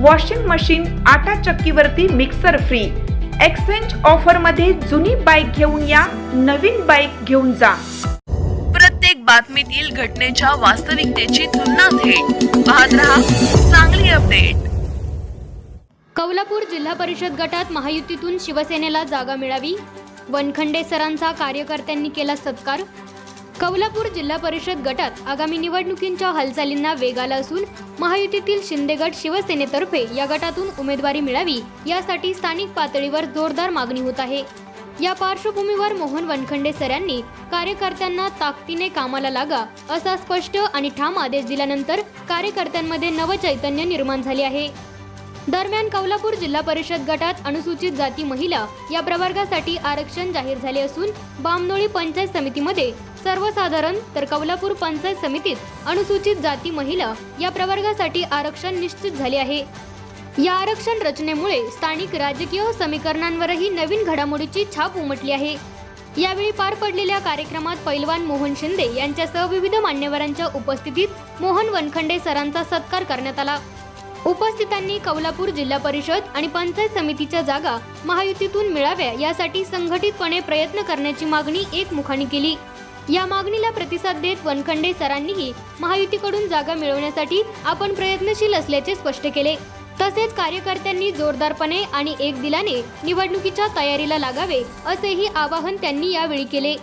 Washing machine आटा चक्कीवरती mixer free exchange ऑफरमध्ये जुनी बाईक घेऊन या नवीन बाईक घेऊन जा. प्रत्येक बातमीतील घटनेच्या वास्तविकतेची तुलना थेट. पाहत रहा चांगली अपडेट कौलापूर जिल्हा परिषद गटात महायुतीतून शिवसेनेला जागा मिळावी. वनखंडे सरांचा कार्यकर्त्यांनी केला सत्कार. कौलापूर जिल्हा परिषद गटात आगामी निवडणुकींच्या हालचालींना वेग आला असून महायुतीतील शिंदे गट शिवसेनेतर्फे या गटातून उमेदवारी मिळावी यासाठी स्थानिक पातळीवर जोरदार मागणी होत आहे. या पार्श्वभूमीवर मोहन वनखंडे सरांनी कार्यकर्त्यांना ताकदीने कामाला लागा असा स्पष्ट आणि ठाम आदेश दिल्यानंतर कार्यकर्त्यांमध्ये नवचैतन्य निर्माण झाले आहे. दरम्यान कौलापूर जिल्हा परिषद गटात अनुसूचित जाती महिला या प्रवर्गासाठी आरक्षण जाहीर झाले असून बामनोळी पंचायत समितीमध्ये सर्वसाधारण तर कौलापूर पंचायत समितीत अनुसूचित जाती महिला या प्रवर्गासाठी आरक्षण निश्चित झाले आहे. या आरक्षण रचनेमुळे स्थानिक राजकीय समीकरणांवरही नवीन घडामोडीची छाप उमटली आहे. यावेळी पार पडलेल्या कार्यक्रमात पैलवान मोहन शिंदे यांच्यासह विविध मान्यवरांच्या उपस्थितीत मोहन वनखंडे सरांचा सत्कार करण्यात आला. उपस्थितांनी कौलापूर जिल्हा परिषद आणि पंचायत समितीच्या जागा महायुतीतून मिळाव्या यासाठी संघटितपणे प्रयत्न करण्याची मागणी एकमुखाने केली. या मागणीला प्रतिसाद देत वनखंडे सरांनीही महायुतीकडून जागा मिळवण्यासाठी आपण प्रयत्नशील असल्याचे स्पष्ट केले. तसेच कार्यकर्त्यांनी जोरदारपणे आणि एक दिलाने निवडणुकीच्या तयारीला लागावे असेही आवाहन त्यांनी यावेळी केले.